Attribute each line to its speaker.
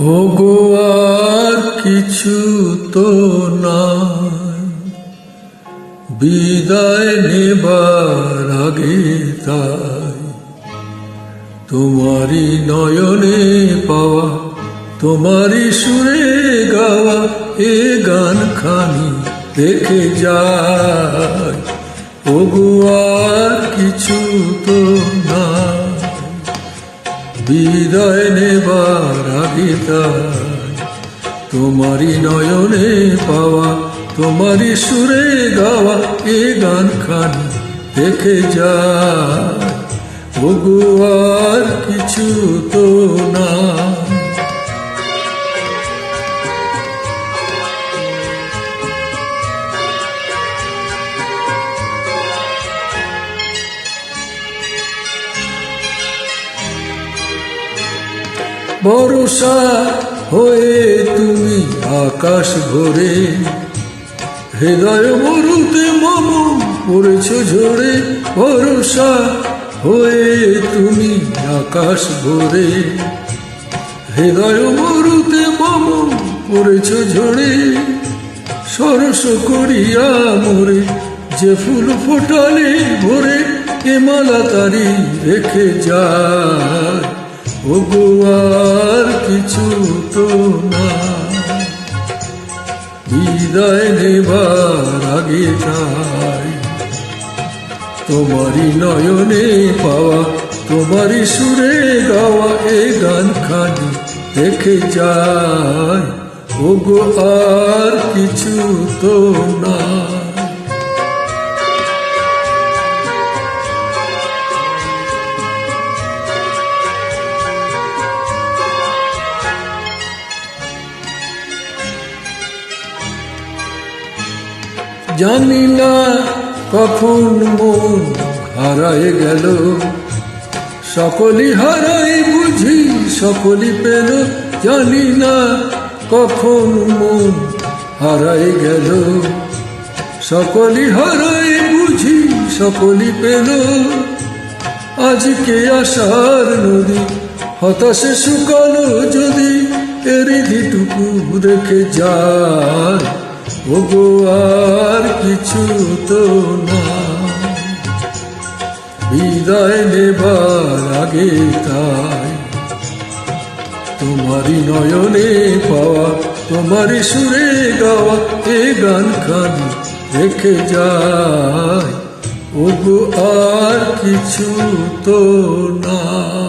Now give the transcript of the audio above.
Speaker 1: ওগো, আর কিছু তো নাই বিদায় নেবার আগে তাই। তোমারই নয়নে পাওয়া, তোমারই সুরে গাওয়া এ গান খানি দেখে যায় ওগো, আর কিছু তো নাই বিদায় নেবার আগে তোমারই নয়নে পাওয়া, তোমারই সুরে গাওয়া এ গান খান দেখে যা। ওগো আর কিছু তো না। ভরসা হয়ে তুমি আকাশ ভরে, হৃদয় মরুতে মম পড়েছ ঝরে, ভরসা হয়ে তুমি আকাশ ভরে, হৃদয় মরুতে মম পড়েছ ঝরে, সরস করিয়া মোরে, যে ফুল ফোটালে ভরে, এ মালা তারি রেখে যায়। ওগো কিছু তো না। বিদায় নেবার আগে তাই। তোমারই নয়নে পাওয়া, তোমারই সুরে গাওয়া এ গান খানি দেখে যায় ওগো, আর কিছু তো না। জানি না কখন মন হারায় গেল। সকলি হারাই বুঝি সকলি পেল। জানি না কখন মন হারাই গেল। সকলই হারাই বুঝি, সকলই পেল। আজকে আসার নদী, হতাশে শুকালো যদি এরিধিটুকু রেখে যায় আর কিছু না। বিদায় নেবার আগে তাই। তোমারই নয়নে পাওয়া, তোমারই সুরে গাওয়া এ গান খানি রেখে যায় ওগো আর কিছু তো না।